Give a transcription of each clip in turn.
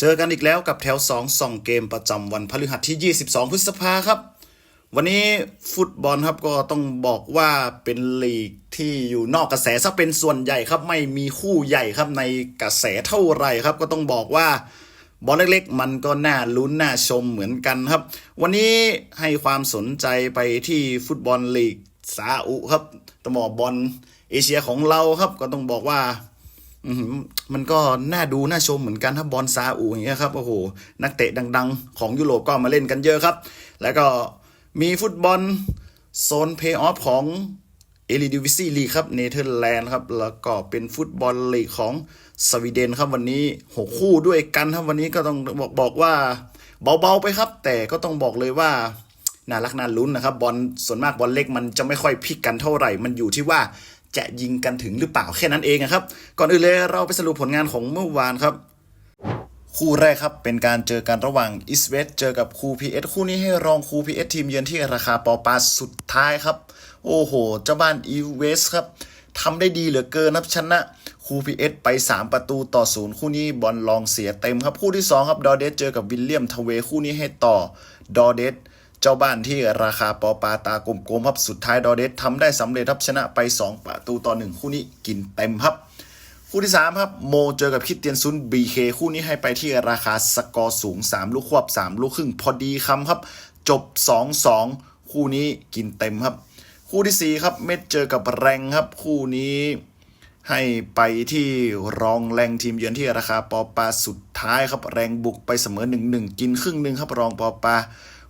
เจอกันอีกแล้วกับแถว2 2เกมประจำวันพฤหัสที่ 22 พฤษภาครับ วันนี้ฟุตบอลครับก็ต้องบอกว่าเป็นลีกที่อยู่นอกกระแสซะเป็นส่วนใหญ่ครับ ไม่มีคู่ใหญ่ครับในกระแสเท่าไหร่ครับ ก็ต้องบอกว่าบอลเล็กๆ มันก็น่าลุ้นน่าชมเหมือนกันครับ วันนี้ให้ความสนใจไปที่ฟุตบอลลีกซาอุครับต้อบอลเอเชียของเราครับก็ต้องบอกว่า มันก็น่าดูน่าชมเหมือนกันถ้าบอลซาอุอย่างเงี้ยครับโอ้โหนักเตะดัง ๆ ของยุโรปก็มาเล่นกันเยอะครับ แล้วก็มีฟุตบอลโซนเพย์ออฟของเอลิดิวิซีลีครับเนเธอร์แลนด์ครับแล้วก็เป็นฟุตบอลลีกของสวีเดนครับวันนี้หกคู่ด้วยกันครับวันนี้ก็ต้องบอกบอกว่าเบาๆไปครับ แต่ก็ต้องบอกเลยว่าน่ารักน่าลุ้นนะครับบอลส่วนมากบอลเล็กมันจะไม่ค่อยพลิกกันเท่าไหร่ มันอยู่ที่ว่า จะยิงกันถึงหรือเปล่าแค่นั้นเองอะครับ ก่อนอื่นเลยเราไปสรุปผลงานของเมื่อวานครับ คู่แรกครับเป็นการเจอกันระหว่างอิสเวสเจอกับคูพีเอสคู่นี้ให้รองคูพีเอสทีมเยือนที่ราคาปอปาสุดท้ายครับ โอ้โห เจ้าบ้านอีเวสครับทำได้ดีเหลือเกินครับชนะคูพีเอสไป 3 ประตูต่อศูนย์คู่นี้บอลลองเสียเต็มครับ คู่ที่ 2 ครับ ดอเดสเจอกับวิลเลียมทเวคู่นี้ให้ต่อ ดอเดส จ้าบ้านที่ราคาปอปาตากลมๆครับสุดท้ายดอเดสทำได้สำเร็จครับชนะไป 2 ประตูต่อ 1 คู่นี้กินเต็มครับ คู่ที่ 3 ครับ โมเจอกับคิดเตียนซุนบีเคคู่นี้ให้ไปที่ราคาสกอร์สูง 3 ลูกควบ 3 ลูกครึ่งพอดีคำครับ จบ 2-2 คู่นี้กินเต็มครับ คู่ที่ 4 ครับ เม็ดเจอกับแรงครับ คู่นี้ให้ไปที่รองแรงทีมเยือนที่ราคาปอปาสุดท้ายครับแรงบุกไปเสมอ 1-1 กินครึ่งหนึ่งครับรองปอปา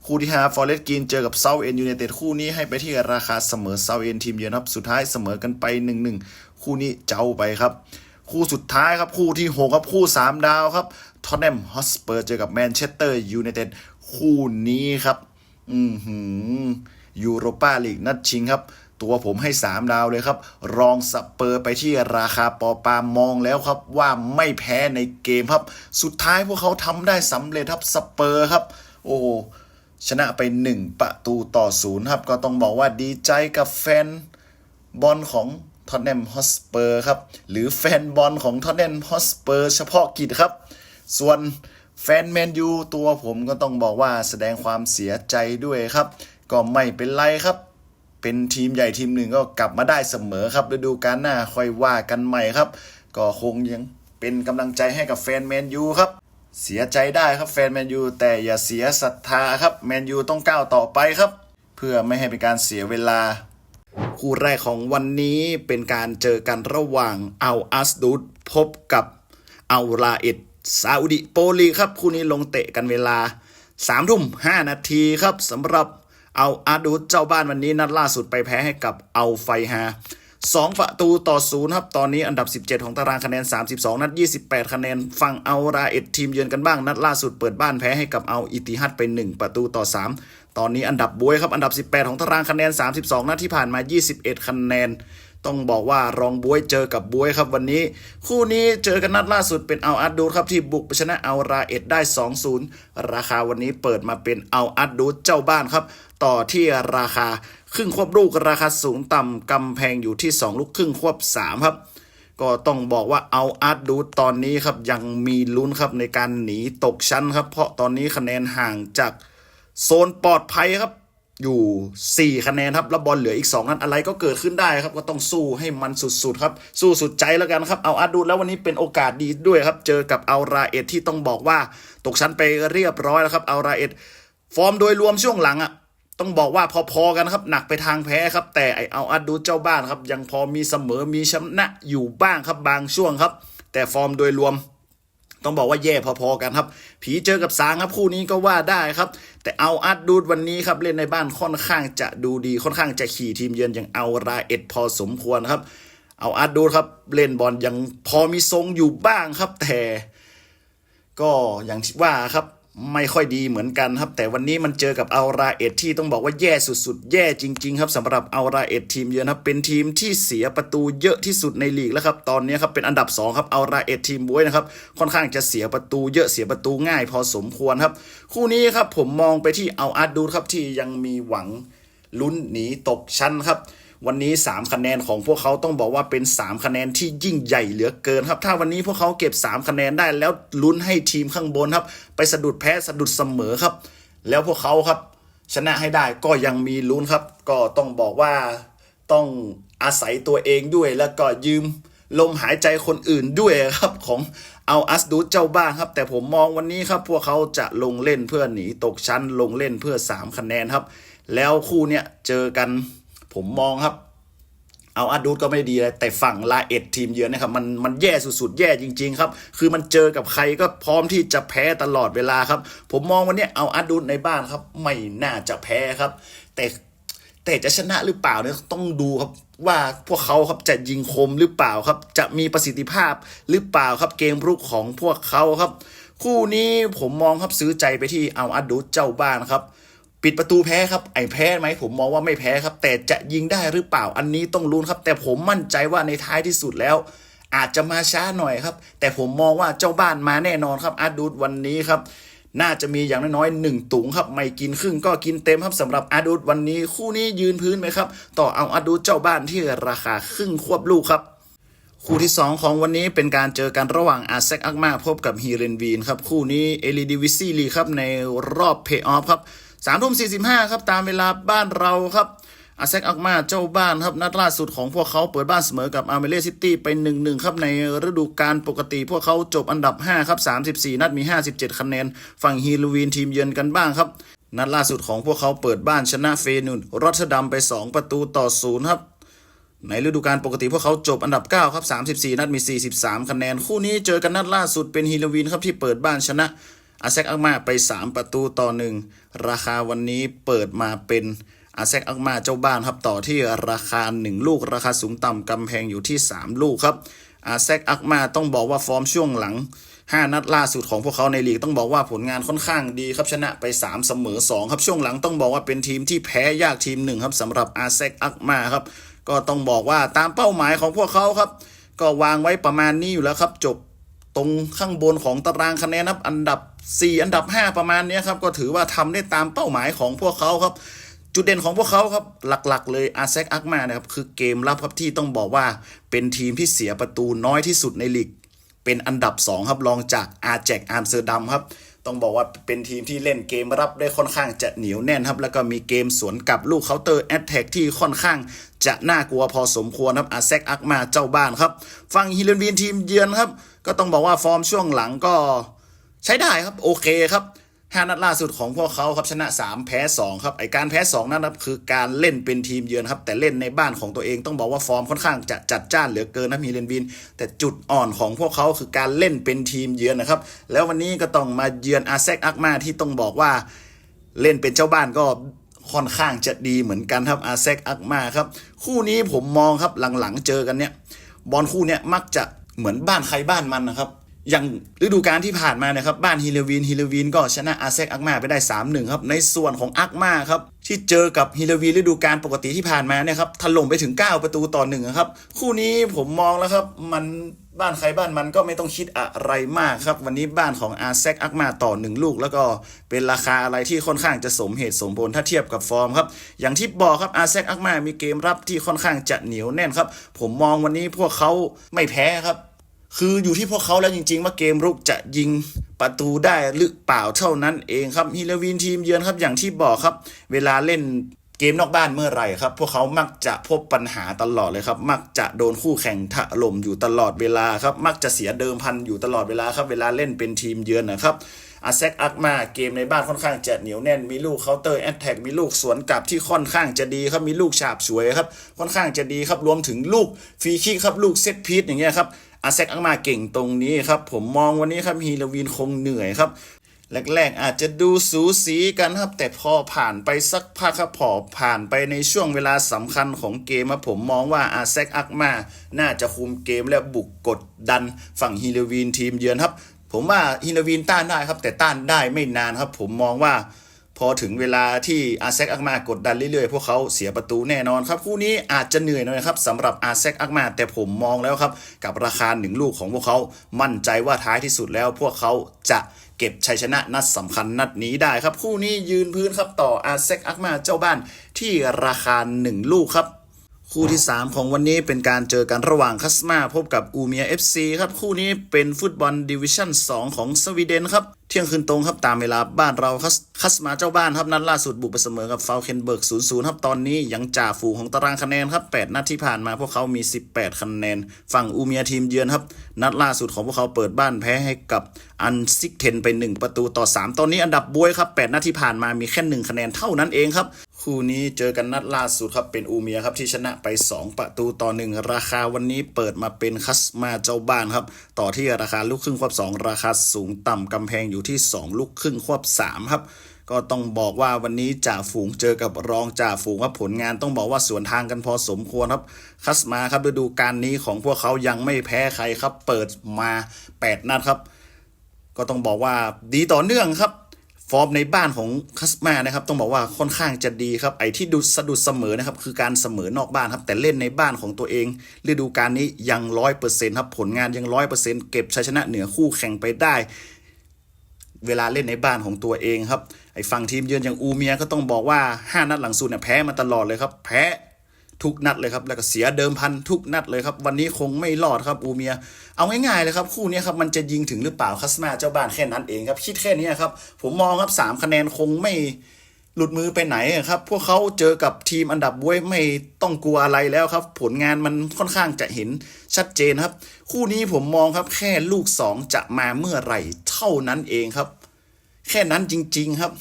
คู่ที่5ฟอร์เรสต์กินเจอกับเซาเอ็นยูไนเต็ดคู่นี้ให้ไปที่ราคาเสมอเซาเอ็นทีมเยือนครับสุดท้ายเสมอกันไป 1-1 คู่นี้เจ้าไปครับ คู่สุดท้ายครับคู่ที่6ครับคู่ 3 ดาวครับท็อตแนมฮอสเปอร์เจอกับแมนเชสเตอร์ยูไนเต็ดคู่นี้ครับ อือหือยูโรปาลีกนัดชิงครับ ตัวผมให้ 3 ดาวเลยครับ รองสเปอร์ไปที่ราคาปอปามองแล้วครับ ว่าไม่แพ้ในเกมครับ สุดท้ายพวกเขาทำได้สำเร็จครับสเปอร์ครับ โอ้ ชนะไป 1 ประตูต่อศูนย์ครับ ก็ต้องบอกว่าดีใจกับแฟนบอลของท็อตแนมฮอสเปอร์ครับ หรือแฟนบอลของท็อตแนมฮอสเปอร์เฉพาะกิจครับ ส่วนแฟนแมนยูตัวผมก็ต้องบอกว่าแสดงความเสียใจด้วยครับ ก็ไม่เป็นไรครับ เป็นทีมใหญ่ทีมหนึ่งก็กลับมาได้เสมอครับฤดูกาลหน้าค่อยว่ากันใหม่ครับ ก็คงยังเป็นกำลังใจให้กับแฟนแมนยูครับ เสียใจได้ครับแฟนแมนยูแต่อย่าเสียศรัทธาครับแมนยูต้องก้าวต่อไปครับ เพื่อไม่ให้เป็นการเสียเวลา คู่แรกของวันนี้เป็นการเจอกันระหว่างอัลอัสดูดพบกับอัลราเอดซาอุดิโปลีครับ คู่นี้ลงเตะกันเวลา3ทุ่ม5นาทีครับสำหรับอัลอาดูดเจ้าบ้านวันนี้นัดล่าสุดไปแพ้ให้กับอัลไฟฮา 2 ประตูต่อศูนย์ครับ ตอนนี้อันดับ 17 ของตารางคะแนน 32 นัด 28 คะแนน ฝั่งอัลราเอ็ดทีมเยือนกันบ้าง นัดล่าสุดเปิดบ้านแพ้ให้กับเอัลอิติฮัดไป 1 ประตูต่อ 3 ตอนนี้อันดับบวยครับ อันดับ 18 ของตารางคะแนน 32 นัดที่ผ่านมา 21 คะแนน ต้องบอกว่ารองบวยเจอกับบวยครับวันนี้ คู่นี้เจอกันนัดล่าสุดเป็นเอัลอัดดูครับที่บุกไปชนะเอัลราเอ็ดได้ 2-0 ราคาวันนี้เปิดมาเป็นเอัลอัดดูเจ้าบ้านครับ ต่อที่ราคา ครึ่งควบลูกราคาสูงต่ำกำแพงอยู่ที่ 2 ลูกครึ่งควบ 3 ครับ ก็ต้องบอกว่าเอาอาร์ตดูตอนนี้ครับยังมีลุ้นครับในการหนีตกชั้นครับ เพราะตอนนี้คะแนนห่างจากโซนปลอดภัยครับอยู่ 4 คะแนนครับ แล้วบอลเหลืออีก 2 นัดอะไรก็เกิดขึ้นได้ครับ ก็ต้องสู้ให้มันสุดๆครับ สู้สุดใจแล้วกันครับ เอาอาดูแล้ววันนี้เป็นโอกาสดีด้วยครับ เจอกับเอาราเอทที่ต้องบอกว่า ตกชั้นไปเรียบร้อยแล้วครับ เอาราเอทฟอร์มโดยรวมช่วงหลังอะ ต้องบอกว่าพอๆกันครับ หนักไปทางแพ้ครับ แต่ไอเอาอัดดูเจ้าบ้านครับ ยังพอมีเสมอมีชนะอยู่บ้างครับบางช่วงครับ แต่ฟอร์มโดยรวม ต้องบอกว่าแย่พอๆกันครับ ผีเจอกับสางครับคู่นี้ก็ว่าได้ครับ แต่เอาอัดดูดวันนี้ครับเล่นในบ้านค่อนข้างจะดูดีค่อนข้างจะขี่ทีมเยือนอย่างเอาราเอ็ดพอสมควรครับ เอาอัดดูดครับ เล่นบอลยังพอมีทรงอยู่บ้างครับแต่ก็อย่างว่าครับ ไม่ค่อยดีเหมือนกันครับ แต่วันนี้มันเจอกับอัลราเอดที่ต้องบอกว่าแย่สุดๆ แย่จริง ๆ ครับสำหรับอัลราเอดทีมเยือนครับเป็นทีมที่เสียประตูเยอะที่สุดในลีกแล้วครับตอนนี้ครับเป็นอันดับ2ครับอัลราเอดทีมบวยนะครับค่อนข้างจะเสียประตูเยอะเสียประตูง่าย พอสมควรครับ คู่นี้ครับผมมองไปที่อัลอาร์ดูครับที่ยังมีหวังลุ้นหนีตกชั้นครับ วันนี้ 3 คะแนนของพวกเขาต้องบอกว่าเป็น 3 คะแนนที่ยิ่งใหญ่เหลือเกินครับ ถ้าวันนี้พวกเขาเก็บ 3 คะแนนได้แล้วลุ้นให้ทีมข้างบนครับ ไปสะดุดแพ้สะดุดเสมอครับ แล้วพวกเขาครับ ชนะให้ได้ก็ยังมีลุ้นครับ ก็ต้องบอกว่าต้องอาศัยตัวเองด้วยแล้วก็ยืมลมหายใจคนอื่นด้วยครับของเอาอัสดูเจ้าบ้านครับ แต่ผมมองวันนี้ครับ พวกเขาจะลงเล่นเพื่อหนีตกชั้นลงเล่นเพื่อ 3 คะแนนครับ แล้วคู่เนี้ยเจอกัน ผมมองครับ เอาอาดูดก็ไม่ดีเลยแต่ฝั่งลาเอ็ดทีมเยือนนะครับมันมันแย่สุดๆ แย่จริง ๆ ครับ คือมันเจอกับใครก็พร้อมที่จะแพ้ตลอดเวลาครับ ผมมองวันนี้เอาอาดูดในบ้านครับ ไม่น่าจะแพ้ครับ แต่แต่จะชนะหรือเปล่าเนี่ยต้องดูครับว่าพวกเขาครับจะยิงคมหรือเปล่าครับ จะมีประสิทธิภาพหรือเปล่าครับเกมรุกของพวกเขาครับ คู่นี้ผมมองครับซื้อใจไปที่เอาอาดูดเจ้าบ้านครับ ปิดประตูแพ้ครับไอ้แพ้ไหมผมมองว่าไม่แพ้ครับ แต่จะยิงได้หรือเปล่าอันนี้ต้องลุ้นครับ แต่ผมมั่นใจว่าในท้ายที่สุดแล้ว อาจจะมาช้าหน่อยครับ แต่ผมมองว่าเจ้าบ้านมาแน่นอนครับอาดูดวันนี้ครับน่าจะมีอย่างน้อยๆหนึ่งตุงครับ ไม่กินครึ่งก็กินเต็มครับสำหรับอาดูดวันนี้คู่นี้ยืนพื้นไหมครับ ต่อเอาอาดูดเจ้าบ้านที่ราคาครึ่งควบลูกครับ คู่ที่ 2 ของวันนี้เป็นการเจอกันระหว่างอาเซกอักมาพบกับฮีเรนวีนครับ คู่นี้เอลิดิวิซี่ลีครับในรอบเพย์ออฟครับ สามทุ่มสี่สิบห้าครับตามเวลาบ้านเราครับอาเซกอักมาเจ้าบ้านครับนัดล่าสุดของพวกเขาเปิดบ้านเสมอกับอาร์เมเล่ซิตี้ไป1นหนึ่งครับในฤดูกาลปกติพวกเขาจบอันดับ 5 ครับ 34 นัดมี 57 คะแนน ฝั่งฮีโรวีนทีมเยือนกันบ้างครับ นัดล่าสุดของพวกเขาเปิดบ้านชนะเฟนุนรอตเทอร์ดัมไป 2 ประตูต่อศูนย์ครับ ในฤดูกาลปกติพวกเขาจบอันดับ 9 ครับ 34 นัดมี 43 คะแนน คู่นี้เจอกันนัดล่าสุดเป็นฮิโลวีนครับที่เปิดบ้านชนะ อาเซกอักมาไป 3 ประตูต่อ 1 ราคาวันนี้เปิดมาเป็นอาเซกอักมาเจ้าบ้านครับต่อที่ราคา 1 ลูก ราคาสูงต่ำกำแพงอยู่ที่ 3 ลูกครับอาเซกอักมาต้องบอกว่าฟอร์มช่วงหลัง 5 นัดล่าสุดของพวกเขาในลีกต้องบอกว่าผลงานค่อนข้างดีครับชนะไป 3 เสมอ 2 ครับช่วงหลังต้องบอกว่าเป็นทีมที่แพ้ยากทีมหนึ่งครับสำหรับอาเซกอักมาครับก็ต้องบอกว่าตามเป้าหมายของพวกเขาครับ ก็วางไว้ประมาณนี้อยู่แล้วครับจบ ตรงข้างบนของตารางคะแนนครับอันดับ 4 อันดับ 5 ประมาณนี้ครับ ก็ถือว่าทำได้ตามเป้าหมายของพวกเขาครับ จุดเด่นของพวกเขาครับ หลักๆ เลยอาเซกอักมานะครับ คือเกมรับครับที่ต้องบอกว่าเป็นทีมที่เสียประตูน้อยที่สุดในลีกเป็นอันดับ 2 ครับรองจากอาแจกอัมสเตอร์ดัมครับต้องบอกว่าเป็นทีมที่เล่นเกมรับได้ค่อนข้างจะเหนียวแน่นครับ แล้วก็มีเกมสวนกลับลูกเคาน์เตอร์แอตแทกที่ค่อนข้างจะน่ากลัวพอสมควรครับอาแซกอักมาเจ้าบ้านครับฝั่งฮิเลนวีนทีมเยือนครับ ก็ต้องบอกว่าฟอร์มช่วงหลังก็ใช้ได้ครับโอเคครับห้านัดล่าสุดของพวกเขาครับชนะ 3 แพ้ 2 ครับไอการแพ้ 2 นั่นครับคือการเล่นเป็นทีมเยือนครับแต่เล่นในบ้านของตัวเองต้องบอกว่าฟอร์มค่อนข้างจะจัดจ้านเหลือเกินนะมีเลนวิน แต่จุดอ่อนของพวกเขาคือการเล่นเป็นทีมเยือนนะครับแล้ววันนี้ก็ต้องมาเยือนอาเซกอักมาที่ต้องบอกว่าเล่นเป็นเจ้าบ้านก็ค่อนข้างจะดีเหมือนกันครับอาเซกอักมาครับคู่นี้ผมมองครับหลังๆเจอกันเนี่ยบอลคู่เนี้ยมักจะ เหมือนบ้านใครบ้านมันนะครับ อย่างฤดูกาลที่ผ่านมานะครับบ้านฮิเลวินฮิเลวินก็ชนะอาเซกอักมาไปได้3-1ครับในส่วนของอักมาครับที่เจอกับฮิเลวีนฤดูกาลปกติที่ผ่านมาเนี่ยครับถล่มไปถึง 9 ประตูต่อหนึ่งครับคู่นี้ผมมองแล้วครับมัน บ้านใครบ้านมันก็ไม่ต้องคิดอะไรมากครับ วันนี้บ้านของอาเซกอักมาต่อหนึ่งลูก แล้วก็เป็นราคาอะไรที่ค่อนข้างจะสมเหตุสมผลถ้าเทียบกับฟอร์มครับอย่างที่บอกครับอาเซกอักมามีเกมรับที่ค่อนข้างจะเหนียวแน่นครับ ผมมองวันนี้พวกเขาไม่แพ้ครับ คืออยู่ที่พวกเขาแล้วจริง ๆ ว่าเกมรุกจะยิงประตูได้หรือเปล่าเท่านั้นเองครับฮิลวีนทีมเยือนครับอย่างที่บอกครับ เวลาเล่น เกมนอกบ้านเมื่อไหร่ครับ พวกเขามักจะพบปัญหาตลอดเลยครับ มักจะโดนคู่แข่งถล่มอยู่ตลอดเวลาครับ มักจะเสียเดิมพันอยู่ตลอดเวลาครับ เวลาเล่นเป็นทีมเยือนนะครับอาเซกอักมาเกมในบ้านค่อนข้างจะเหนียวแน่น มีลูกเคาน์เตอร์แอตแทกมีลูกสวนกลับที่ค่อนข้างจะดีครับ มีลูกฉาบฉวยครับ ค่อนข้างจะดีครับ รวมถึงลูกฟรีคิกครับ ลูกเซตพีทอย่างเงี้ยครับอาเซกอักมาเก่งตรงนี้ครับ ผมมองวันนี้ครับฮีลวีนคงเหนื่อยครับ แรกๆ อาจจะดูสูสีกันครับ แต่พอผ่านไปสักพักครับพอผ่านไปในช่วงเวลาสำคัญของเกมผมมองว่าอาเซกอักมา น่าจะคุมเกมและบุกกดดันฝั่งฮิลวีนทีมเยือนครับ ผมว่าฮิลวีนต้านได้ครับ แต่ต้านได้ไม่นานครับ ผมมองว่า พอถึงเวลาที่อาเซกอักมากดดันเรื่อยๆ พวกเขาเสียประตูแน่นอนครับคู่นี้อาจจะเหนื่อยหน่อยครับสำหรับอาเซกอักมา แต่ผมมองแล้วครับ กับราคาหนึ่งลูกของพวกเขามั่นใจว่าท้ายที่สุดแล้วพวกเขาจะ เก็บชัยชนะนัดสำคัญนัดนี้ได้ครับ คู่นี้ยืนพื้นครับต่ออาเซกอักมาเจ้าบ้านที่ราคาหนึ่งลูกครับ คู่ที่ 3 ของวันนี้เป็นการเจอกันระหว่างคัสมาพบกับอูเมีย FC ครับ คู่นี้เป็นฟุตบอลดิวิชั่น 2 ของสวีเดนครับ ที่ยงคืนตรงครับตามเวลาบ้านเราคัสคัสมาเจ้าบ้านครับนัดล่าสุดบุกไปเสมอกับฟาวเคนเบิร์ก 0-0 ครับตอนนี้ยังจ่าฝูงของตารางคะแนนครับ 8 นัดที่ผ่านมาพวกเขามี 18 คะแนน ฝั่งอูเมียทีมเยือนครับ นัดล่าสุดของพวกเขาเปิดบ้านแพ้ให้กับอันซิกเทนไป 1 ประตูต่อ 3 ตอนนี้อันดับบวยครับ 8 นัดที่ผ่านมามีแค่ 1 คะแนนเท่านั้นเองครับ คู่นี้เจอกันนัดล่าสุดครับเป็นอูเมียครับที่ชนะไป 2 ประตูต่อ 1 ราคาวันนี้เปิดมาเป็นคัสมาเจ้าบ้านครับ ต่อที่ราคาลูกครึ่งควบ 2 ราคาสูงต่ำกำแพงอยู่ที่ 2 ลูกครึ่งควบ 3 ครับก็ต้องบอกว่าวันนี้จ่าฝูงเจอกับรองจ่าฝูงครับผลงานต้องบอกว่าสวนทางกันพอสมควรครับ คัสมาครับฤดูกาลนี้ของพวกเขายังไม่แพ้ใครครับ เปิดมา 8 นัดครับ ก็ต้องบอกว่าดีต่อเนื่องครับ ฟอร์มในบ้านของคัสมานะครับต้องบอกว่าค่อนข้างจะดีครับไอ้ที่ดุสะดุดเสมอนะครับคือการเสมอนอกบ้านครับแต่เล่นในบ้านของตัวเองฤดูกาลนี้ยังร้อยเปอร์เซ็นต์ครับผลงานยังร้อยเปอร์เซ็นต์เก็บชัยชนะเหนือคู่แข่งไปได้ เวลาเล่นในบ้านของตัวเองครับไอ้ฝั่งทีมเยือนอย่างอูเมียก็ต้องบอกว่า 5 นัดหลังสุดเนี่ยแพ้มาตลอดเลยครับแพ้ ทุกนัดเลยครับ แล้วก็เสียเดิมพันทุกนัดเลยครับ วันนี้คงไม่รอดครับอูเมีย เอาง่ายๆเลยครับ คู่นี้ครับมันจะยิงถึงหรือเปล่าคัสมาเจ้าบ้านแค่นั้นเองครับ คิดแค่นี้ครับ ผมมองครับสามคะแนนคงไม่หลุดมือไปไหนครับ พวกเขาเจอกับทีมอันดับบวยไม่ต้องกลัวอะไรแล้วครับ ผลงานมันค่อนข้างจะเห็นชัดเจนครับ คู่นี้ผมมองครับแค่ลูกสองจะมาเมื่อไหร่เท่านั้นเองครับ แค่นั้นจริง ๆครับ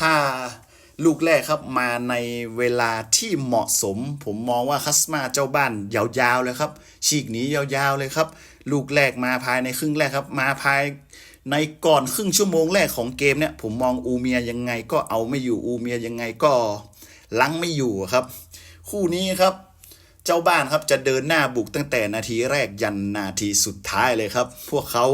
ถ้า ลูกแรกครับมาในเวลาที่เหมาะสม ผมมองว่าคัสมาเจ้าบ้านยาวๆเลยครับ ฉีกหนียาวๆเลยครับ ลูกแรกมาภายในครึ่งแรกครับ มาภายในก่อนครึ่งชั่วโมงแรกของเกมเนี่ยผมมองอูเมียยังไงก็เอาไม่อยู่อูเมียยังไงก็ลังไม่อยู่ครับ คู่นี้ครับ เจ้าบ้านครับจะเดินหน้าบุกตั้งแต่นาทีแรกยันนาทีสุดท้ายเลยครับ พวกเขา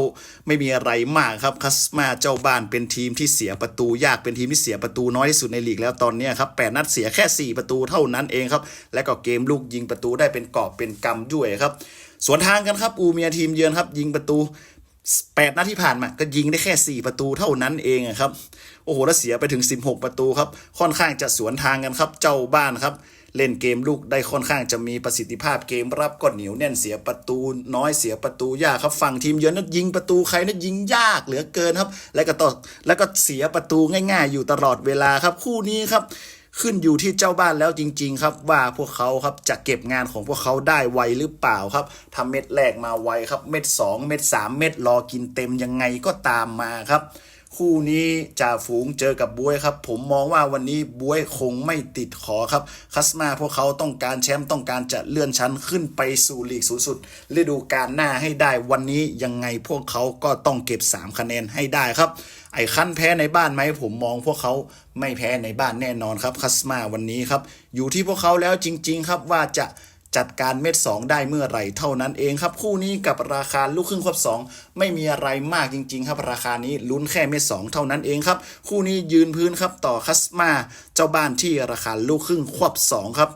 ไม่มีอะไรมากครับคัสมาเจ้าบ้านเป็นทีมที่เสียประตูยากเป็นทีมที่เสียประตูน้อยที่สุดในลีกแล้วตอนนี้ครับแปดนัดเสียแค่ 4 ประตูเท่านั้นเองครับ และก็เกมลูกยิงประตูได้เป็นกอบเป็นกำด้วยครับสวนทางกันครับอูเมียทีมเยือนครับ ยิงประตู8นัดที่ผ่านมาก็ยิงได้แค่ 4 ประตูเท่านั้นเองครับโอ้โหแล้วเสียไปถึง 16 ประตูครับค่อนข้างจะสวนทางกันครับเจ้าบ้านครับ เล่นเกมลูกได้ค่อนข้างจะมีประสิทธิภาพเกมรับก็เหนียวแน่นเสียประตู น้อยเสียประตูยากครับฝั่งทีมเยือนนั้นยิงประตูใครนั้นยิงยากเหลือเกินครับ และก็ต่อแล้วก็เสียประตูง่าย ๆ อยู่ตลอดเวลาครับคู่นี้ครับขึ้นอยู่ที่เจ้าบ้านแล้วจริง ๆ ครับ ว่าพวกเขาครับจะเก็บงานของพวกเขาได้ไวหรือเปล่าครับทำเม็ดแรกมาไวครับ เม็ด 2 เม็ด 3 เม็ดรอกินเต็มยังไงก็ตามมาครับ คู่นี้จ่าฝูงเจอกับบวยครับ ผมมองว่าวันนี้บวยคงไม่ติดขอครับคัสมาพวกเขาต้องการแชมป์ต้องการจะเลื่อนชั้นขึ้นไปสู่ลีกสูงสุดฤดูกาลหน้าให้ได้วันนี้ยังไงพวกเขาก็ต้องเก็บ 3 คะแนนให้ได้ครับ ไอ้ขั้นแพ้ในบ้านไหมผมมองพวกเขาไม่แพ้ในบ้านแน่นอนครับคัสมาวันนี้ครับ อยู่ที่พวกเขาแล้วจริง ๆ ครับว่าจะ จัดการเม็ด 2 ได้เมื่อไหร่เท่านั้นเองครับคู่นี้กับราคาลูกครึ่งควบ 2 ไม่มีอะไรมากจริง ๆ ครับ ราคานี้ลุ้นแค่เม็ด 2 เท่านั้นเองครับ คู่นี้ยืนพื้นครับต่อคัสมาเจ้าบ้านที่ราคาลูกครึ่งควบ 2 ครับ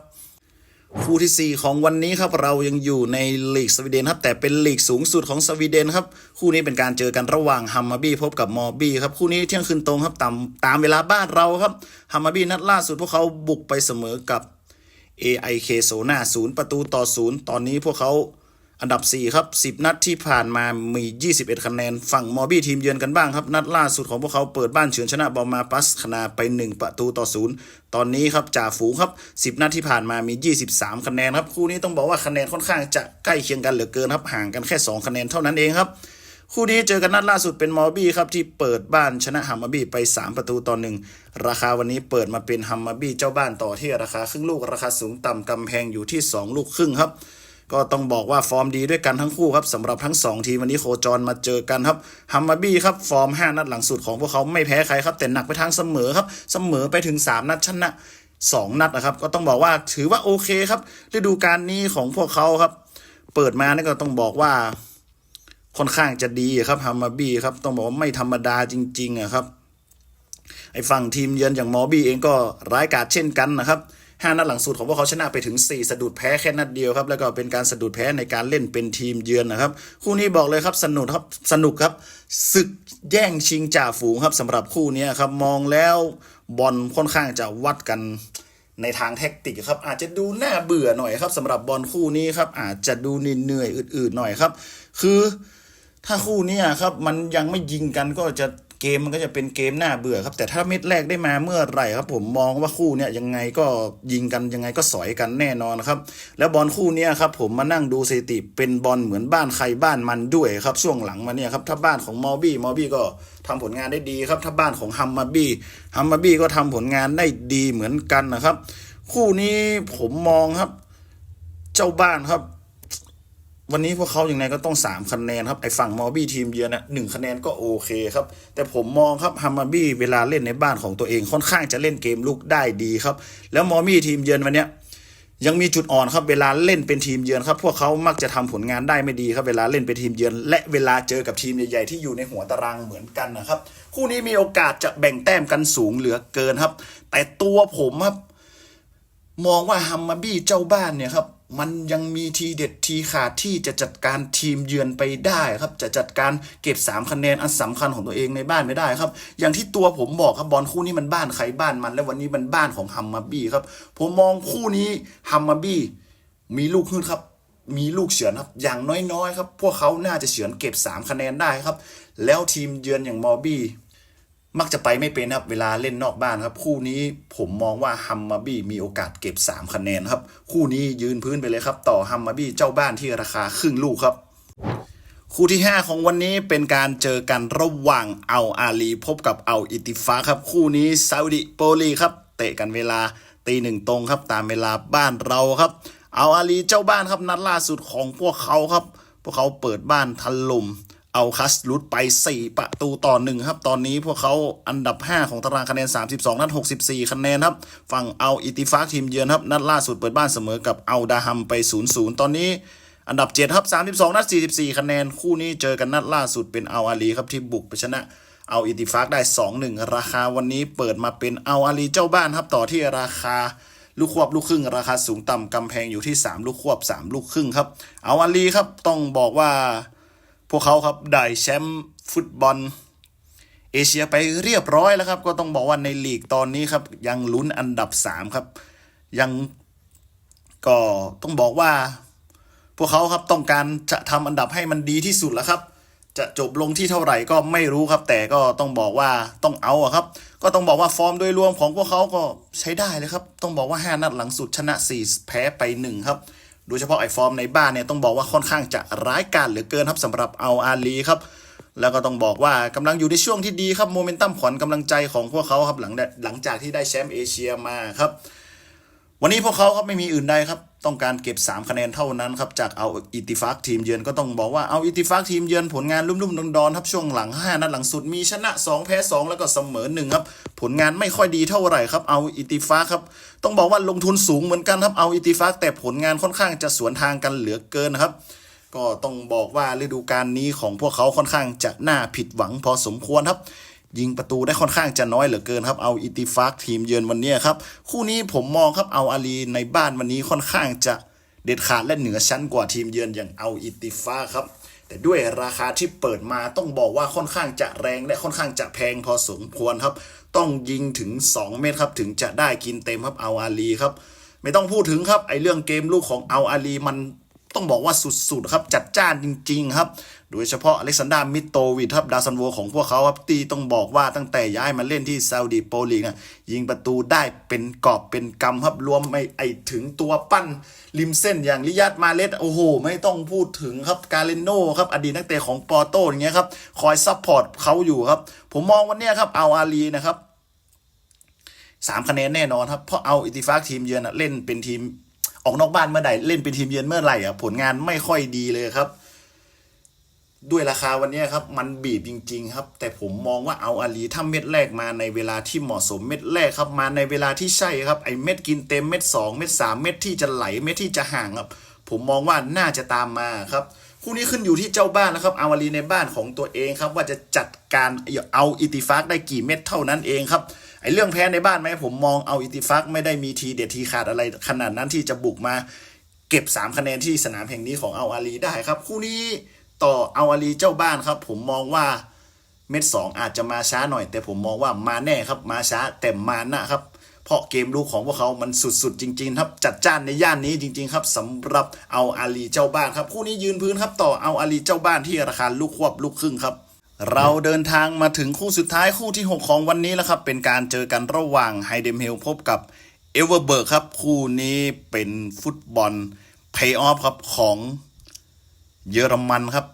คู่ที่ 4 ของวันนี้ครับเรายังอยู่ในลีกสวีเดนครับแต่เป็นลีกสูงสุดของสวีเดนครับคู่นี้เป็นการเจอกันระหว่างฮัมมาบี้พบกับมอบี้ครับคู่นี้เที่ยงคืนตรงครับตามตามเวลาบ้านเราครับฮัมมาบี้นัดล่าสุดพวกเขาบุกไปเสมอกับ AIK โซนาศูนย์ประตูต่อศูนย์ตอนนี้พวกเขาอันดับ 4 ครับ 10 นัดที่ผ่านมามี 21 คะแนน ฝั่งมอบี้ทีมเยือนกันบ้างครับ นัดล่าสุดของพวกเขาเปิดบ้านเฉือนชนะบอลมาปัสคณาไป 1 ประตูต่อศูนย์ตอนนี้ครับจ่าฝูงครับ 10 นัดที่ผ่านมามี 23 คะแนนครับ คู่นี้ต้องบอกว่าคะแนนค่อนข้างจะใกล้เคียงกันเหลือเกินครับ ห่างกันแค่ 2 คะแนนเท่านั้นเองครับ คู่นี้เจอกันนัดล่าสุดเป็นมอร์บี้ครับที่เปิดบ้านชนะฮัมมาบี้ไป 3 ประตูต่อหนึ่งราคาวันนี้เปิดมาเป็นฮัมมาบี้เจ้าบ้านต่อที่ราคาครึ่งลูกราคาสูงต่ำกำแพงอยู่ที่ 2 ลูกครึ่งครับ ก็ต้องบอกว่าฟอร์มดีด้วยกันทั้งคู่ครับสำหรับทั้ง 2 ทีมวันนี้โคจรมาเจอกันครับฮัมมาบี้ครับฟอร์ม 5 นัดหลังสุดของพวกเขาไม่แพ้ใครครับแต่หนักไปทางเสมอครับเสมอไปถึง 3 นัดชนะ 2 นัดนะครับก็ต้องบอกว่าถือว่าโอเคครับฤดูกาลนี้ของพวกเขาครับ เปิดมานี่ก็ต้องบอกว่า ค่อนข้างจะดีครับฮัมมาบี้ครับต้องบอกว่าไม่ธรรมดาจริงๆอะครับไอ้ฝั่งทีมเยือนอย่างมอบี้เองก็ร้ายกาจเช่นกันนะครับห้านัดหลังสุดของพวกเขาชนะไปถึง 4 สะดุดแพ้แค่นัดเดียวครับ แล้วก็เป็นการสะดุดแพ้ในการเล่นเป็นทีมเยือนนะครับ คู่นี้บอกเลยครับสนุกครับสนุกครับศึกแย่งชิงจ่าฝูงครับสำหรับคู่นี้ครับมองแล้วบอลค่อนข้างจะวัดกันในทางแท็กติกครับอาจจะดูน่าเบื่อหน่อยครับสำหรับบอลคู่นี้ครับอาจจะดูเหนื่อยอืดๆหน่อยครับ คือ ถ้าคู่นี้ครับมันยังไม่ยิงกันก็จะเกมมันก็จะเป็นเกมน่าเบื่อครับ แต่ถ้าเม็ดแรกได้มาเมื่อไหร่ครับ ผมมองว่าคู่เนี้ยยังไงก็ยิงกันยังไงก็สอยกันแน่นอนครับ แล้วบอลคู่นี้ครับผมมานั่งดูสถิติเป็นบอลเหมือนบ้านใครบ้านมันด้วยครับช่วงหลังมาเนี่ยครับถ้าบ้านของมอบี้มอบี้ก็ทำผลงานได้ดีครับ ถ้าบ้านของฮัมมาบี้ฮัมมาบี้ก็ทำผลงานได้ดีเหมือนกันนะครับ คู่นี้ผมมองครับ เจ้าบ้านครับ วันนี้พวกเขาอย่างไรก็ต้อง 3 คะแนนครับ ไอ้ฝั่งมอบี้ทีมเยือนนะหนึ่งคะแนนก็โอเคครับ แต่ผมมองครับฮัมมาบี้เวลาเล่นในบ้านของตัวเองค่อนข้างจะเล่นเกมลุกได้ดีครับ แล้วมอบี้ทีมเยือนวันเนี้ยยังมีจุดอ่อนครับเวลาเล่นเป็นทีมเยือนครับพวกเขามักจะทำผลงานได้ไม่ดีครับเวลาเล่นเป็นทีมเยือน และเวลาเจอกับทีมใหญ่ๆที่อยู่ในหัวตารางเหมือนกันนะครับ คู่นี้มีโอกาสจะแบ่งแต้มกันสูงเหลือเกินครับ แต่ตัวผมครับมองว่าฮัมมาบี้เจ้าบ้านเนี่ยครับ มันยังมีทีเด็ดทีขาดที่จะจัดการทีมเยือนไปได้ครับ จะจัดการเก็บ 3 คะแนนอันสำคัญของตัวเองในบ้านไม่ได้ครับ อย่างที่ตัวผมบอกครับบอลคู่นี้มันบ้านใครบ้านมัน และวันนี้มันบ้านของฮัมมาบี้ครับ ผมมองคู่นี้ฮัมมาบี้มีลูกขึ้นครับ มีลูกเฉือนครับ อย่างน้อยๆครับ พวกเขาน่าจะเฉือนเก็บ 3 คะแนนได้ครับ แล้วทีมเยือนอย่างมอบี้ มักจะไปไม่เป็นครับ เวลาเล่นนอกบ้านครับ คู่นี้ผมมองว่าฮัมมาบี้มีโอกาสเก็บ 3 คะแนนครับ คู่นี้ยืนพื้นไปเลยครับ ต่อฮัมมาบี้เจ้าบ้านที่ราคาครึ่งลูกครับ คู่ที่ 5 ของวันนี้เป็นการเจอกันระหว่างเอาอาลีพบกับเอาอิติฟาครับ คู่นี้ซาอุดิโปลีครับ เตะกันเวลาตีหนึ่งตรงครับ ตามเวลาบ้านเราครับ เอาอาลีเจ้าบ้านครับนัดล่าสุดของพวกเขาครับ พวกเขาเปิดบ้านทันลม เอาคัสลุดไป 4 ประตูต่อหนึ่งครับ ตอนนี้พวกเขาอันดับ 5 ของตารางคะแนน 32 นัด 64 คะแนนครับ ฝั่งเอาอิติฟากทีมเยือนครับ นัดล่าสุดเปิดบ้านเสมอกับเอาดาฮัมไป 0-0 ตอนนี้อันดับ 7 ครับ 32 นัด 44 คะแนน คู่นี้เจอกันนัดล่าสุดเป็นเอาอาลีครับที่บุกไปชนะเอาอิติฟากได้ 2-1 ราคาวันนี้เปิดมาเป็นเอาอาลีเจ้าบ้านครับต่อที่ราคาลูกควบลูกครึ่ง ราคาสูงต่ำกำแพงอยู่ที่ 3 ลูกควบ 3 ลูกครึ่งครับเอาอาลีครับต้องบอกว่า พวกเขาครับได้แชมป์ฟุตบอลเอเชียไปเรียบร้อยแล้วครับ ก็ต้องบอกว่าในลีกตอนนี้ครับ ยังลุ้นอันดับ 3 ครับ ยังก็ต้องบอกว่า พวกเขาครับต้องการจะทำอันดับให้มันดีที่สุดแล้วครับ จะจบลงที่เท่าไหร่ก็ไม่รู้ครับ แต่ก็ต้องบอกว่าต้องเอาอะครับ ก็ต้องบอกว่าฟอร์มโดยรวมของพวกเขาก็ใช้ได้เลยครับ ต้องบอกว่า 5 นัดหลังสุดชนะ 4 แพ้ไป 1 ครับ โดยเฉพาะไอ้ฟอร์มในบ้านเนี่ยต้องบอกว่าค่อนข้างจะร้ายกาจเหลือเกินครับสำหรับเอาอาลีครับแล้วก็ต้องบอกว่ากำลังอยู่ในช่วงที่ดีครับโมเมนตัมขวัญกำลังใจของพวกเขาครับหลังหลังจากที่ได้แชมป์เอเชียมาครับ วันนี้พวกเขาครับไม่มีอื่นใดครับ ต้องการเก็บ 3 คะแนนเท่านั้นครับจากเอาอิติฟากทีมเยือนก็ต้องบอกว่าเอาอิติฟากทีมเยือนผลงานลุ่มๆดอนๆครับช่วงหลัง 5 นัดหลังสุดมีชนะ 2 แพ้ 2 แล้วก็เสมอ1ครับผลงานไม่ค่อยดีเท่าไหร่ครับเอาอิติฟากครับต้องบอกว่าลงทุนสูงเหมือนกันครับเอาอิติฟากแต่ผลงานค่อนข้างจะสวนทางกันเหลือเกินนะครับก็ต้องบอกว่าฤดูกาลนี้ของพวกเขาค่อนข้างจะน่าผิดหวังพอสมควรครับ ยิงประตูได้ค่อนข้างจะน้อยเหลือเกินครับเอาอิติฟากทีมเยือนวันนี้ครับคู่นี้ผมมองครับเอาอาลีในบ้านวันนี้ค่อนข้างจะเด็ดขาดและเหนือชั้นกว่าทีมเยือนอย่างเอาอิติฟาครับแต่ด้วยราคาที่เปิดมาต้องบอกว่าค่อนข้างจะแรงและค่อนข้างจะแพงพอสมควรครับ ต้องยิงถึง 2 เมตรครับถึงจะได้กินเต็มครับเอาอาลีครับ ไม่ต้องพูดถึงครับไอเรื่องเกมลูกของเอาอาลีมัน ต้องบอกว่าสุดๆครับจัดจ้านจริง ๆ ครับ โดยเฉพาะอเล็กซานดรามิโตวิชครับดาวซันโวของพวกเขาครับตีต้องบอกว่าตั้งแต่ย้ายมาเล่นที่ซาอุดีโปรลีกนะยิงประตูได้เป็นกอบเป็นกำครับรวมไม่ไอถึงตัวปั้นริมเส้นอย่างลิยัตมาเลสโอ้โห ไม่ต้องพูดถึงครับกาเลโนครับอดีตนักเตะของปอร์โตอย่างเงี้ยครับคอยซัพพอร์ตเขาอยู่ครับ ผมมองวันเนี้ยครับเอาอาลีนะครับสามคะแนนแน่นอนครับ เพราะเอาอิติฟากทีมเยือนเล่นเป็นทีม ออกนอกบ้านเมื่อใดเล่นเป็นทีมเยือนเมื่อไหร่อะผลงานไม่ค่อยดีเลยครับ ด้วยราคาวันนี้ครับ มันบีบจริง ๆ ครับ แต่ผมมองว่าเอาอาลีถ้าเม็ดแรกมาในเวลาที่เหมาะสมเม็ดแรกครับ มาในเวลาที่ใช่ครับไอเม็ดกินเต็มเม็ดสองเม็ดสามเม็ดที่จะไหลเม็ดที่จะห่างครับ ผมมองว่าน่าจะตามมาครับคู่นี้ขึ้นอยู่ที่เจ้าบ้านนะครับเอาอาลีในบ้านของตัวเองครับ ว่าจะจัดการเอาอิติฟากได้กี่เม็ดเท่านั้นเองครับ อ้เรื่องแพ้ในบ้านไหมผมมองเอาอิติฟักไม่ได้มีทีเด็ดทีขาดอะไรขนาดนั้นที่จะบุกมา เก็บ 3 คะแนนที่สนามแห่งนี้ของเอาอาลีได้ครับ คู่นี้ต่อเอาอาลีเจ้าบ้านครับ ผมมองว่าเม็ดสองอาจจะมาช้าหน่อย แต่ผมมองว่ามาแน่ครับมาช้าแต่มานะครับ เพราะเกมลูกของพวกเขามันสุดๆ จริง ๆ ครับ จัดจ้านในย่านนี้จริง ๆ ครับสำหรับเอาอาลีเจ้าบ้านครับ คู่นี้ยืนพื้นครับต่อเอาอาลีเจ้าบ้านที่ราคาลูกควบลูกครึ่งครับ เราเดินทางมาถึงคู่สุดท้ายคู่ที่ 6 ของวันนี้แล้วครับ เป็นการเจอกันระหว่างไฮเดมเฮลพบกับเอเวอร์เบิร์กครับ คู่นี้เป็นฟุตบอลเพย์ออฟครับของเยอรมันครับ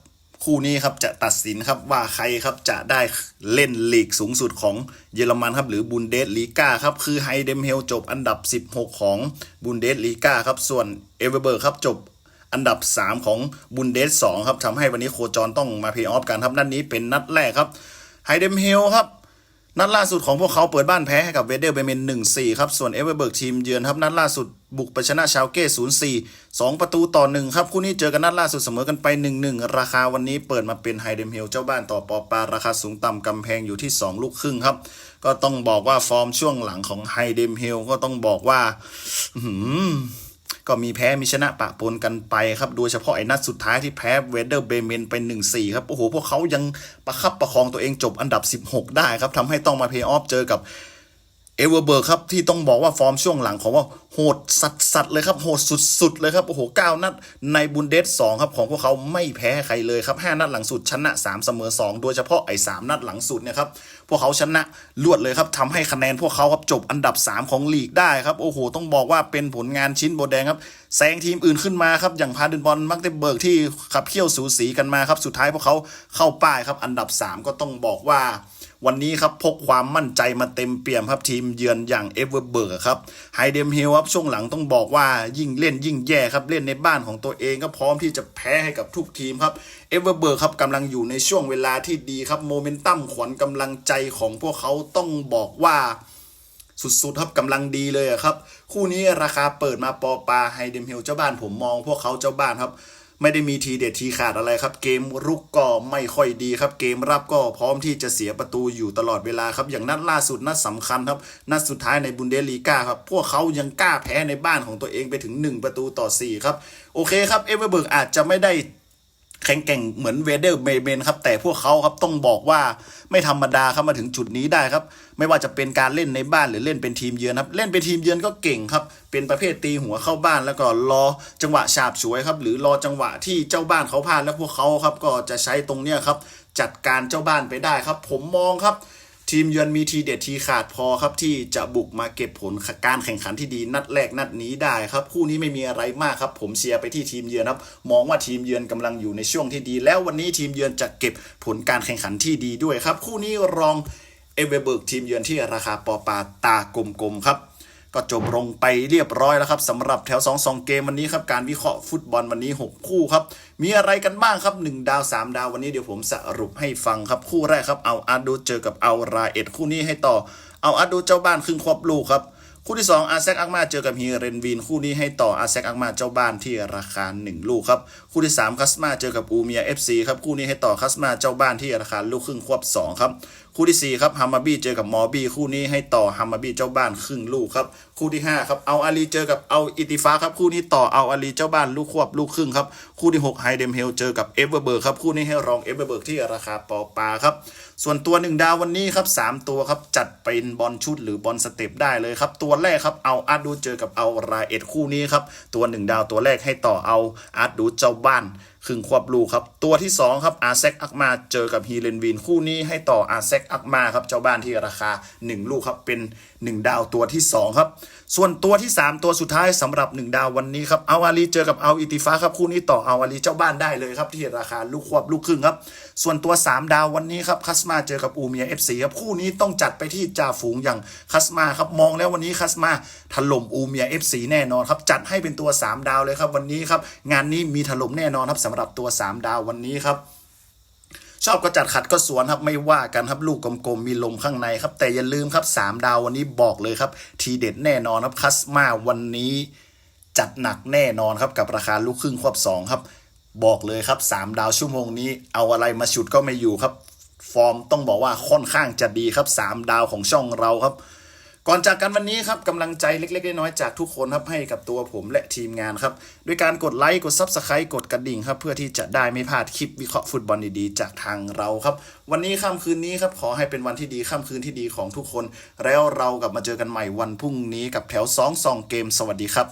คู่นี้ครับจะตัดสินครับว่าใครครับจะได้เล่นลีกสูงสุดของเยอรมันครับ หรือบุนเดสลีกาครับ คือไฮเดมเฮลจบอันดับ 16 ของบุนเดสลีกาครับ ส่วนเอเวอร์เบิร์กครับจบ อันดับ 3 ของบุนเดส2ครับทำให้วันนี้โคจรต้องมาเพย์ออฟกันครับนัดนี้เป็นนัดแรกครับไฮเดมเฮลครับนัดล่าสุดของพวกเขาเปิดบ้านแพ้ให้กับเวเดอร์เบเมน1-4 ครับ ส่วนเอเวอร์เบิร์กทีมเยือนครับ นัดล่าสุดบุกไปชนะชาวเก้ 0-4 2 ประตูต่อ 1 ครับ คู่นี้เจอกันนัดล่าสุดเสมอกันไป 1-1 ราคาวันนี้เปิดมาเป็นไฮเดมเฮลเจ้าบ้านต่อปอปา ราคาสูงต่ำกำแพงอยู่ที่ 2 ลูกครึ่งครับ ก็ต้องบอกว่าฟอร์มช่วงหลังของไฮเดมเฮลก็ต้องบอกว่าหื ก็มีแพ้มีชนะปะปนกันไปครับ โดยเฉพาะไอ้นัดสุดท้ายที่แพ้เวเดอร์เบเมนไป 1-4 ครับ โอ้โห พวกเขายังประคับประคองตัวเองจบอันดับ 16 ได้ครับทำให้ต้องมาเพย์ออฟเจอกับ อเวอร์เบิร์กครับที่ต้องบอกว่าฟอร์มช่วงหลังของว่าโหดสัดสัดเลยครับโหดสุดๆเลยครับโอ้โห9นัดในบุนเดส2ครับของพวกเขาไม่แพ้ใครเลยครับ5นัดหลังสุดชนะ3เสมอ2โดยเฉพาะไอ้3นัดหลังสุดเนี่ยครับพวกเขาชนะลวดเลยครับทำให้คะแนนพวกเขาครับจบอันดับ3ของลีกได้ครับโอ้โหต้องบอกว่าเป็นผลงานชิ้นโบแดงครับแซงทีมอื่นขึ้นมาครับอย่างพาเดนบอลมักเตเบิร์กที่ขับเคี่ยวสูสีกันมาครับสุดท้ายพวกเขาเข้าป้ายครับอันดับ3ก็ต้องบอกว่า วันนี้ครับพกความมั่นใจมาเต็มเปี่ยมครับทีมเยือนอย่างเอเวอร์เบิร์กครับไฮเดมฮิลครับช่วงหลังต้องบอกว่ายิ่งเล่นยิ่งแย่ครับเล่นในบ้านของตัวเองก็พร้อมที่จะแพ้ให้กับทุกทีมครับเอเวอร์เบิร์กครับกำลังอยู่ในช่วงเวลาที่ดีครับโมเมนตัมขวัญกำลังใจของพวกเขาต้องบอกว่าสุดๆครับกำลังดีเลยครับ คู่นี้ราคาเปิดมาปอปาไฮเดมฮิลเจ้าบ้านผมมองพวกเขาเจ้าบ้านครับ ไม่ได้มีทีเด็ดทีขาดอะไรครับ เกมรุกก็ไม่ค่อยดีครับ เกมรับก็พร้อมที่จะเสียประตูอยู่ตลอดเวลาครับ อย่างนัดล่าสุดนัดสำคัญครับ นัดสุดท้ายในบุนเดสลีกาครับ พวกเขายังกล้าแพ้ในบ้านของตัวเองไปถึง 1 ประตูต่อ 4 ครับ โอเคครับ เอเวอร์เบิร์กอาจจะไม่ได้ แข็งแกร่งเหมือนเวเดลเมเบนครับ แต่พวกเขาครับต้องบอกว่าไม่ธรรมดาครับมาถึงจุดนี้ได้ครับ ไม่ว่าจะเป็นการเล่นในบ้านหรือเล่นเป็นทีมเยือนครับ เล่นเป็นทีมเยือนก็เก่งครับ เป็นประเภทตีหัวเข้าบ้านแล้วก็รอจังหวะฉาบฉวยครับ หรือรอจังหวะที่เจ้าบ้านเขาพลาดแล้วพวกเขาครับก็จะใช้ตรงเนี้ยครับจัดการเจ้าบ้านไปได้ครับ ผมมองครับ ทีมเยือนมีทีเด็ดทีขาดพอครับที่จะบุกมาเก็บผลการแข่งขันที่ดีนัดแรกนัดนี้ได้ครับคู่นี้ไม่มีอะไรมากครับผมเชียร์ไปที่ทีมเยือนครับมองว่าทีมเยือนกำลังอยู่ในช่วงที่ดี แล้ววันนี้ทีมเยือนจะเก็บผลการแข่งขันที่ดีด้วยครับ คู่นี้รองเอเวอร์เบิร์กทีมเยือนที่ราคาปอปาตากลมๆครับ ก็จบลงไปเรียบร้อยแล้วครับสำหรับแถว2 2เกมวันนี้ครับการวิเคราะห์ฟุตบอลวันนี้ 6 คู่ครับ มีอะไรกันบ้างครับ 1 ดาว 3 ดาววันนี้เดี๋ยวผมสรุปให้ฟังครับคู่แรกครับเอาอาดูเจอกับเอาราเอ็ดคู่นี้ให้ต่อ เอาอาดูเจ้าบ้านครึ่งควบลูกครับคู่ที่ 2 อาแซกอักมาเจอกับฮีเรนวีน คู่นี้ให้ต่ออาแซกอักมาเจ้าบ้านที่ราคา 1 ลูกครับ คู่ที่ 3 คัสมาเจอกับอูเมียเอฟซีครับ คู่นี้ให้ต่อคัสมาเจ้าบ้านที่ราคาลูกครึ่งควบ2ครับ คู่ที่ 4 ครับฮัมมาบี้เจอกับมอบี้คู่นี้ให้ต่อฮัมมาบี้เจ้าบ้านครึ่งลูกครับ คู่ที่ 5 ครับเอาอาลีเจอกับเอาอิติฟ้าครับคู่นี้ต่อเอาอาลีเจ้าบ้านลูกควบลูกครึ่งครับคู่ที่6ไฮเดมเฮลเจอกับเอเวอร์เบิร์กครับคู่นี้ให้รองเอเวอร์เบิร์กที่ราคาปอปาครับส่วนตัว 1 ดาววันนี้ครับ3ตัวครับจัดเป็นบอลชุดหรือบอลสเต็ปได้เลยครับตัวแรกครับเอาอาร์ดูเจอกับเอาราเอ็ดคู่นี้ครับตัว 1 ดาวตัวแรกให้ต่อเอาอาร์ดูเจ้าบ้าน ครึ่งควบลูกครับ ตัวที่ 2 ครับอาแซกอักมาเจอกับฮีเลนวินคู่นี้ให้ต่ออาแซกอักมาครับเจ้าบ้านที่ราคา 1 ลูกครับเป็น 1 ดาวตัวที่ 2 ครับ ส่วนตัวที่ 3 ตัวสุดท้ายสำหรับ 1 ดาววันนี้ครับเอาอาลีเจอกับเอาอิติฟ้าครับคู่นี้ต่อเอาอาลีเจ้าบ้านได้เลยครับที่ราคาลูกควบลูกครึ่งครับ ส่วนตัว 3 ดาววันนี้ครับคัสมาเจอกับอูเมียเอฟซีครับคู่นี้ต้องจัดไปที่จ่าฝูงอย่างคัสมาครับมองแล้ววันนี้คัสมาถล่มอูเมียเอฟซีแน่นอนครับจัดให้เป็นตัว 3 ดาวเลยครับวันนี้ครับงานนี้มีถล่มแน่นอนครับสำหรับตัว 3 ดาววันนี้ครับ ชอบก็จัดขัดก็สวนครับไม่ว่ากันครับลูกกลมๆมีลมข้างในครับ แต่อย่าลืมครับ 3 ดาววันนี้บอกเลยครับ ทีเด็ดแน่นอนครับคัสมาวันนี้จัดหนักแน่นอนครับกับราคาลูกครึ่งควบ2ครับ บอกเลยครับ 3 ดาวชั่วโมงนี้ เอาอะไรมาฉุดก็ไม่อยู่ครับ ฟอร์มต้องบอกว่าค่อนข้างจะดีครับ 3 ดาวของช่องเราครับ ก่อนจากกันวันนี้ครับกำลังใจเล็กๆน้อยๆจากทุกคนครับให้กับตัวผมและทีมงานครับด้วยการกดไลค์กด Subscribe กดกระดิ่งครับเพื่อที่จะได้ไม่พลาดคลิปวิเคราะห์ฟุตบอลดีๆ จากทางเราครับ วันนี้ค่ำคืนนี้ครับขอให้เป็นวันที่ดีค่ำคืนที่ดีของทุกคน แล้วเรากลับมาเจอกันใหม่วันพรุ่งนี้กับแถว2 2เกมสวัสดีครับ